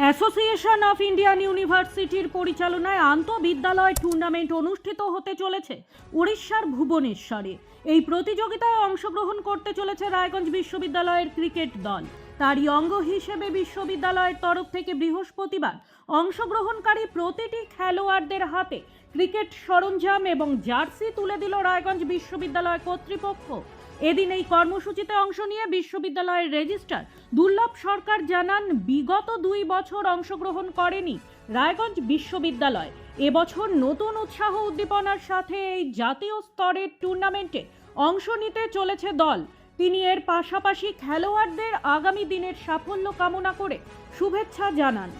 Association of Indian ইউনিভার্সিটির পরিচালনায় আন্তঃবিদ্যালয় tournament অনুষ্ঠিত হতে চলেছে উড়িষ্যার ভুবনেশ্বরে। এই প্রতিযোগিতায় অংশগ্রহণ করতে চলেছে রায়গঞ্জ বিশ্ববিদ্যালয়ের ক্রিকেট দল। তারই অঙ্গ হিসেবে বিশ্ববিদ্যালয়ের তরফ থেকে বৃহস্পতিবার অংশগ্রহণকারী প্রতিটি খেলোয়াড়দের হাতে ক্রিকেট সরঞ্জাম এবং জার্সি তুলে দিল রায়গঞ্জ বিশ্ববিদ্যালয় কর্তৃপক্ষ। এদিন এই কর্মসূচিতে অংশ নিয়ে বিশ্ববিদ্যালয়ের রেজিস্ট্রার দুর্লভ সরকার জানান, বিগত দুই বছর অংশগ্রহণ করেনি রায়গঞ্জ বিশ্ববিদ্যালয়। এবছর নতুন উৎসাহ উদ্দীপনার সাথে এই জাতীয় স্তরের টুর্নামেন্টে অংশ নিতে চলেছে দল। তিনি এর পাশাপাশি খেলোয়াড়দের আগামী দিনের সাফল্য কামনা করে শুভেচ্ছা জানান।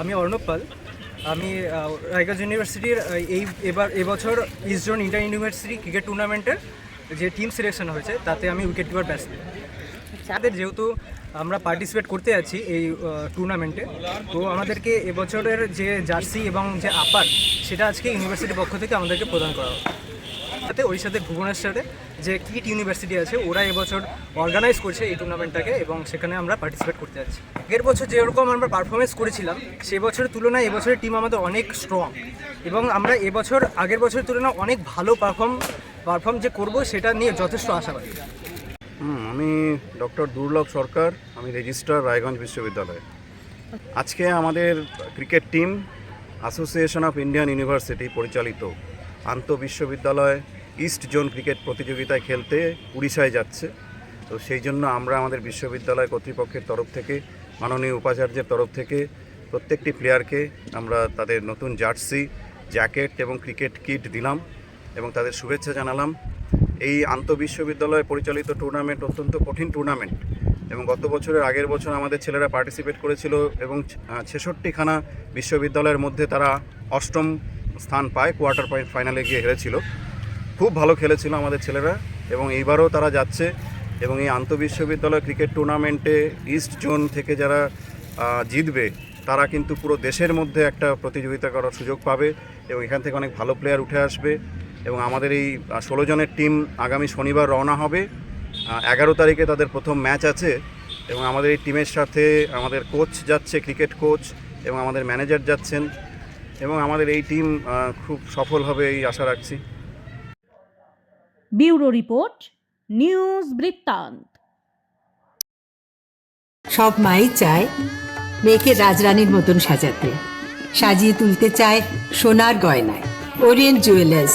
আমি অর্ণব পাল। আমি রায়গঞ্জ ইউনিভার্সিটির, এই, এবার, এবছর east zone inter university cricket টুর্নামেন্টের যে টিম সিলেকশন হয়েছে, তাতে আমি উইকেট কিপার ব্যাটসম্যান আমাদের যেহেতু আমরা পার্টিসিপেট করতে যাচ্ছি এই টুর্নামেন্টে তো আমাদেরকে এবছরের যে জার্সি এবং যে আপার সেটা আজকে ইউনিভার্সিটির পক্ষ থেকে আমাদেরকে প্রদান করা হবে সাথে ওড়িশাতে ভুবনেশ্বরে যে কিট ইউনিভার্সিটি আছে, ওরা এবছর অর্গানাইজ করছে এই টুর্নামেন্টটাকে এবং সেখানে আমরা পার্টিসিপেট করতে যাচ্ছি আগের বছর যেরকম আমরা পারফরমেন্স করেছিলাম, সে বছরের তুলনায় এবছরের টিম আমাদের অনেক স্ট্রং এবং আমরা এবছর, আগের বছরের তুলনায় অনেক ভালো পারফর্ম পারফর্ম যে করব, সেটা নিয়ে যথেষ্ট আশাবাদী। আমি ডক্টর দুর্লভ সরকার, আমি রেজিস্ট্রার রায়গঞ্জ বিশ্ববিদ্যালয়। আজকে আমাদের cricket team association of Indian university পরিচালিত আন্তঃ বিশ্ববিদ্যালয় ইস্ট জোন ক্রিকেট প্রতিযোগিতায় খেলতে উড়িষ্যায় যাচ্ছে। তো সেই জন্য আমরা আমাদের বিশ্ববিদ্যালয় কর্তৃপক্ষের তরফ থেকে, মাননীয় উপাচার্যের তরফ থেকে প্রত্যেকটি প্লেয়ারকে আমরা তাদের নতুন জার্সি, জ্যাকেট এবং ক্রিকেট কিট দিলাম। এবং তাদের শুভেচ্ছা জানালাম। এই আন্তঃবিশ্ববিদ্যালয় পরিচালিত টুর্নামেন্ট অত্যন্ত কঠিন টুর্নামেন্ট এবং গত বছরের আগের বছর আমাদের ছেলেরা পার্টিসিপেট করেছিল এবং ছেষট্টিখানা বিশ্ববিদ্যালয়ের মধ্যে তারা অষ্টম স্থান পায় কোয়ার্টার ফাইনালে গিয়ে হেরেছিল। খুব ভালো খেলেছিল আমাদের ছেলেরা এবং এইবারও তারা যাচ্ছে এবং এই আন্তঃবিশ্ববিদ্যালয় ক্রিকেট টুর্নামেন্টে ইস্ট জোন থেকে যারা জিতবে, তারা কিন্তু পুরো দেশের মধ্যে একটা প্রতিযোগিতা করার সুযোগ পাবে এবং এখান থেকে অনেক ভালো প্লেয়ার উঠে আসবে। এবং আমাদের এই ষোলো জনের টিম আগামী শনিবার রওনা হবে। এগারো তারিখে তাদের প্রথম ম্যাচ আছে এবং আমাদের এই টিমের সাথে আমাদের কোচ যাচ্ছে ক্রিকেট কোচ এবং আমাদের ম্যানেজার যাচ্ছেন এবং আমাদের এই টিম খুব সফল হবে এই আশা রাখছি। ব্যুরো রিপোর্ট নিউজ বৃত্তান্ত। সব মাই চায় মেয়েকে রাজরানীর মতন সাজাতে সাজিয়ে তুলতে চায় সোনার গয়নায়। Orient jewellers